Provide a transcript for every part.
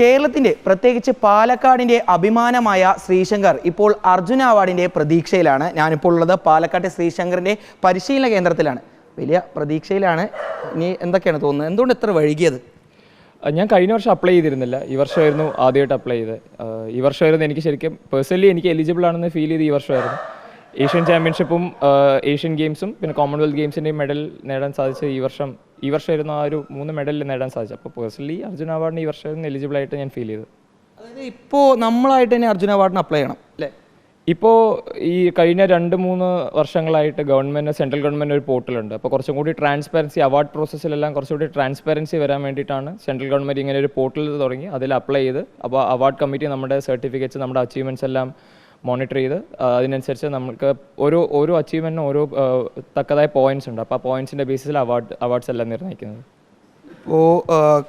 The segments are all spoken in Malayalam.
കേരളത്തിന്റെ പ്രത്യേകിച്ച് പാലക്കാടിന്റെ അഭിമാനമായ ശ്രീശങ്കർ ഇപ്പോൾ അർജുന അവാർഡിന്റെ പ്രതീക്ഷയിലാണ്. ഞാനിപ്പോൾ ഉള്ളത് പാലക്കാട്ടെ ശ്രീശങ്കറിന്റെ പരിശീലന കേന്ദ്രത്തിലാണ്. വലിയ പ്രതീക്ഷയിലാണ്. ഇനി എന്തൊക്കെയാണ് തോന്നുന്നത്? എന്തുകൊണ്ട് ഇത്ര വൈകിയത്? ഞാൻ കഴിഞ്ഞ വർഷം അപ്ലൈ ചെയ്തിരുന്നില്ല. ഈ വർഷമായിരുന്നു ആദ്യമായിട്ട് അപ്ലൈ ചെയ്തത്. ഈ വർഷമായിരുന്നു എനിക്ക് ശരിക്കും പേഴ്സണലി എനിക്ക് എലിജിബിൾ ആണെന്ന് ഫീൽ ചെയ്ത് ഈ വർഷമായിരുന്നു. ഏഷ്യൻ ചാമ്പ്യൻഷിപ്പും ഏഷ്യൻ ഗെയിംസും പിന്നെ കോമൺവെൽത്ത് ഗെയിംസിന്റെയും മെഡൽ നേടാൻ സാധിച്ചത് ഈ വർഷം ഈ വർഷമായിരുന്നു ആ ഒരു മൂന്ന് മെഡൽ നേടാൻ സാധിച്ചത്. അപ്പോൾ പേഴ്സണലി അർജുന അവാർഡിന് ഈ വർഷം എലിജിബിൾ ആയിട്ട് ഞാൻ ഫീൽ ചെയ്തു. അതായത് ഇപ്പോൾ നമ്മളായിട്ട് തന്നെ അർജുന അവാർഡിന് അപ്ലൈ ചെയ്യണം അല്ലേ? ഇപ്പോൾ ഈ കഴിഞ്ഞ രണ്ട് മൂന്ന് വർഷങ്ങളായിട്ട് ഗവൺമെന്റ് സെൻട്രൽ ഗവൺമെന്റ് ഒരു പോർട്ടലുണ്ട്. അപ്പോൾ കുറച്ചും കൂടി ട്രാൻസ്പെറൻസി അവാർഡ് പ്രോസസ്സിലെല്ലാം കുറച്ചുകൂടി ട്രാൻസ്പെറൻസി വരാൻ വേണ്ടിയിട്ടാണ് സെൻട്രൽ ഗവൺമെന്റ് ഇങ്ങനെ ഒരു പോർട്ടൽ തുടങ്ങി. അതിൽ അപ്ലൈ ചെയ്ത് അപ്പോൾ അവാർഡ് കമ്മിറ്റി നമ്മുടെ സർട്ടിഫിക്കറ്റ്സ് നമ്മുടെ അച്ചീവ്മെന്റ്സ് എല്ലാം മോണിറ്റർ ചെയ്ത് അതിനനുസരിച്ച് നമുക്ക് ഓരോ ഓരോ അച്ചീവ്മെന്റിനും ഓരോ തക്കതായ പോയിന്റ്സ് ഉണ്ട്. അപ്പോൾ ആ പോയിന്റ്സിന്റെ ബേസിസിൽ അവാർഡ് അവാർഡ്സ് എല്ലാം നിർണയിക്കുന്നത്. ഇപ്പോൾ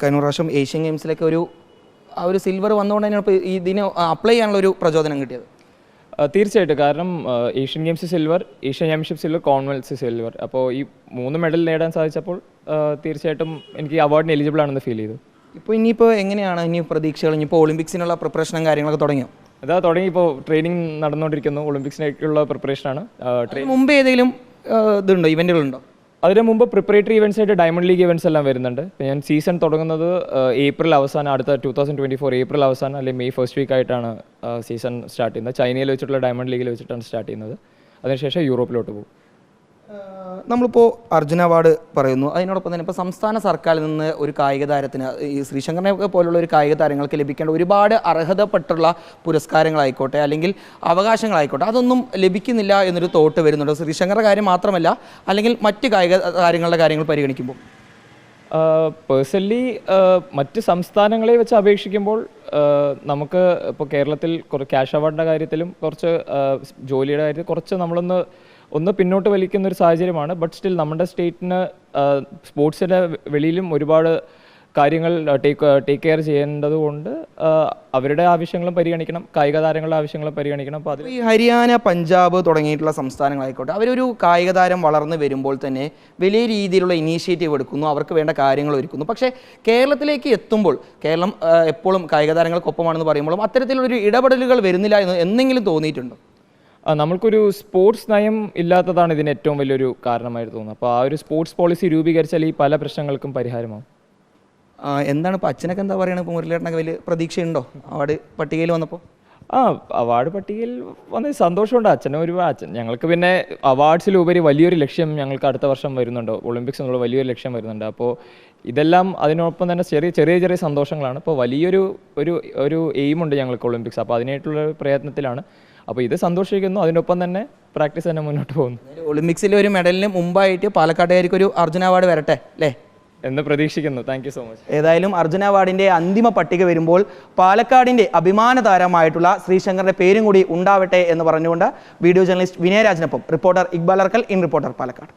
കഴിഞ്ഞ പ്രാവശ്യം ഏഷ്യൻ ഗെയിംസിലൊക്കെ ഒരു ആ ഒരു സിൽവർ വന്നുകൊണ്ട് തന്നെ ഇപ്പോൾ ഇതിന് അപ്ലൈ ചെയ്യാനുള്ള ഒരു പ്രചോദനം കിട്ടിയത്? തീർച്ചയായിട്ടും. കാരണം Asian Games silver Asian championship silver Commonwealth silver അപ്പോൾ ഈ മൂന്ന് മെഡൽ നേടാൻ സാധിച്ചപ്പോൾ തീർച്ചയായിട്ടും എനിക്ക് അവാർഡിന് എലിജിബിൾ ആണെന്ന് ഫീൽ ചെയ്തു. ഇപ്പോൾ ഇനിയിപ്പോൾ എങ്ങനെയാണ്? ഇനി പ്രതീക്ഷകൾ ഇനിയിപ്പോൾ ഒളിമ്പിക്സിനുള്ള പ്രിപ്പറേഷനും കാര്യങ്ങളൊക്കെ തുടങ്ങിയോ? അതാ തുടങ്ങി ഇപ്പോൾ ട്രെയിനിങ് നടന്നുകൊണ്ടിരിക്കുന്നു ഒളിമ്പിക്സിനായിട്ടുള്ള പ്രിപ്പറേഷനാണ് മുമ്പ് ഏതെങ്കിലും ഇതുണ്ടോ? ഇവന്റുകളുണ്ടോ അതിന് മുമ്പ് പ്രിപ്പറേറ്ററി ഇവൻസ് ആയിട്ട് ഡയമണ്ട് ലീഗ് ഇവൻസ് എല്ലാം വരുന്നുണ്ട്. ഞാൻ സീസൺ തുടങ്ങുന്നത് ഏപ്രിൽ അവസാനം അടുത്ത two thousand twenty four April അവസാനം അല്ലെങ്കിൽ മെയ് ഫസ്റ്റ് വീക്ക് ആയിട്ടാണ് സീസൺ സ്റ്റാർട്ട് ചെയ്യുന്നത്. ചൈനയിൽ വെച്ചിട്ടുള്ള ഡയമണ്ട് ലീഗിൽ വെച്ചിട്ടാണ് സ്റ്റാർട്ട് ചെയ്യുന്നത്. അതിനുശേഷം യൂറോപ്പിലോട്ട് പോകും. നമ്മളിപ്പോൾ അർജുന അവാർഡ് പറയുന്നു. അതിനോടൊപ്പം തന്നെ ഇപ്പോൾ സംസ്ഥാന സർക്കാരിൽ നിന്ന് ഒരു കായിക താരത്തിന് ഈ ശ്രീശങ്കറിനെ പോലുള്ള ഒരു കായിക താരങ്ങൾക്ക് ലഭിക്കേണ്ട ഒരുപാട് അർഹതപ്പെട്ടുള്ള പുരസ്കാരങ്ങളായിക്കോട്ടെ അല്ലെങ്കിൽ അവകാശങ്ങളായിക്കോട്ടെ അതൊന്നും ലഭിക്കുന്നില്ല എന്നൊരു തോട്ട് വരുന്നുണ്ട്. ശ്രീശങ്കറുടെ കാര്യം മാത്രമല്ല അല്ലെങ്കിൽ മറ്റ് കായിക താരങ്ങളുടെ കാര്യങ്ങൾ പരിഗണിക്കുമ്പോൾ. പേഴ്സണലി മറ്റ് സംസ്ഥാനങ്ങളെ വെച്ച് അപേക്ഷിക്കുമ്പോൾ നമുക്ക് ഇപ്പോൾ കേരളത്തിൽ കുറച്ച് ക്യാഷ് അവാർഡിന്റെ കാര്യത്തിലും കുറച്ച് ജോലിയുടെ കാര്യത്തിൽ കുറച്ച് നമ്മളൊന്ന് ഒന്ന് പിന്നോട്ട് വലിക്കുന്ന ഒരു സാഹചര്യമാണ്. ബട്ട് സ്റ്റിൽ നമ്മുടെ സ്റ്റേറ്റിന് സ്പോർട്സിന്റെ വെളിയിലും ഒരുപാട് കാര്യങ്ങൾ ടേക്ക് ടേക്ക് കെയർ ചെയ്യേണ്ടതുകൊണ്ട് കൊണ്ട് അവരുടെ ആവശ്യങ്ങളും പരിഗണിക്കണം കായിക താരങ്ങളുടെ ആവശ്യങ്ങളും പരിഗണിക്കണം. അപ്പോൾ അത് ഈ ഹരിയാന പഞ്ചാബ് തുടങ്ങിയിട്ടുള്ള സംസ്ഥാനങ്ങളായിക്കോട്ടെ അവരൊരു കായിക താരം വളർന്നു വരുമ്പോൾ തന്നെ വലിയ രീതിയിലുള്ള ഇനീഷ്യേറ്റീവ് എടുക്കുന്നു അവർക്ക് വേണ്ട കാര്യങ്ങൾ ഒരുക്കുന്നു. പക്ഷേ കേരളത്തിലേക്ക് എത്തുമ്പോൾ കേരളം എപ്പോഴും കായിക താരങ്ങൾക്കൊപ്പമാണെന്ന് പറയുമ്പോഴും അത്തരത്തിലുള്ളൊരു ഇടപെടലുകൾ വരുന്നില്ല എന്ന് എന്തെങ്കിലും തോന്നിയിട്ടുണ്ടോ? നമ്മൾക്കൊരു സ്പോർട്സ് നയം ഇല്ലാത്തതാണ് ഇതിന് ഏറ്റവും വലിയൊരു കാരണമായി തോന്നുന്നത്. അപ്പോൾ ആ ഒരു സ്പോർട്സ് പോളിസി രൂപീകരിച്ചാൽ ഈ പല പ്രശ്നങ്ങൾക്കും പരിഹാരമാവും. ആ, എന്താണ് ഇപ്പോൾ അച്ഛനൊക്കെ എന്താ പറയുന്നത് ഇപ്പോൾ മുരളിയേട്ടനൊക്കെ വലിയ പ്രതീക്ഷയുണ്ടോ? അവാർഡ് പട്ടികയിൽ വന്നപ്പോൾ ആ അവാർഡ് പട്ടികയിൽ വന്ന സന്തോഷമുണ്ട്. അച്ഛനും ഒരു അച്ഛൻ ഞങ്ങൾക്ക് പിന്നെ അവാർഡ്സിലുപരി വലിയൊരു ലക്ഷ്യം ഞങ്ങൾക്ക് അടുത്ത വർഷം വരുന്നുണ്ട്. ഒളിമ്പിക്സ് എന്നുള്ള വലിയൊരു ലക്ഷ്യം വരുന്നുണ്ട്. അപ്പോൾ ഇതെല്ലാം അതിനോടൊപ്പം തന്നെ ചെറിയ ചെറിയ ചെറിയ സന്തോഷങ്ങളാണ്. അപ്പോൾ വലിയൊരു ഒരു ഒരു എയിമുണ്ട് ഞങ്ങൾക്ക് ഒളിമ്പിക്സ്. അപ്പോൾ അതിനായിട്ടുള്ള പ്രയത്നത്തിലാണ് അപ്പോൾ ഇത് സന്തോഷിക്കുന്നു. അതിനൊപ്പം തന്നെ പ്രാക്ടീസ് തന്നെ മുന്നോട്ട് പോകുന്നു. ഒളിമ്പിക്സിൽ ഒരു മെഡലിന് മുമ്പായിട്ട് പാലക്കാട്ടുകാർക്ക് ഒരു അർജുന അവാർഡ് വരട്ടെ അല്ലേ? എന്ന് പ്രതീക്ഷിക്കുന്നു. താങ്ക് സോ മച്ച് ഏതായാലും അർജുന അവാർഡിന്റെ അന്തിമ പട്ടിക വരുമ്പോൾ പാലക്കാടിന്റെ അഭിമാന താരമായിട്ടുള്ള ശ്രീശങ്കറിന്റെ പേരും കൂടി ഉണ്ടാവട്ടെ എന്ന് പറഞ്ഞുകൊണ്ട് video journalist വിനയരാജനൊപ്പം reporter Iqbal Arkal in reporter Palakkad.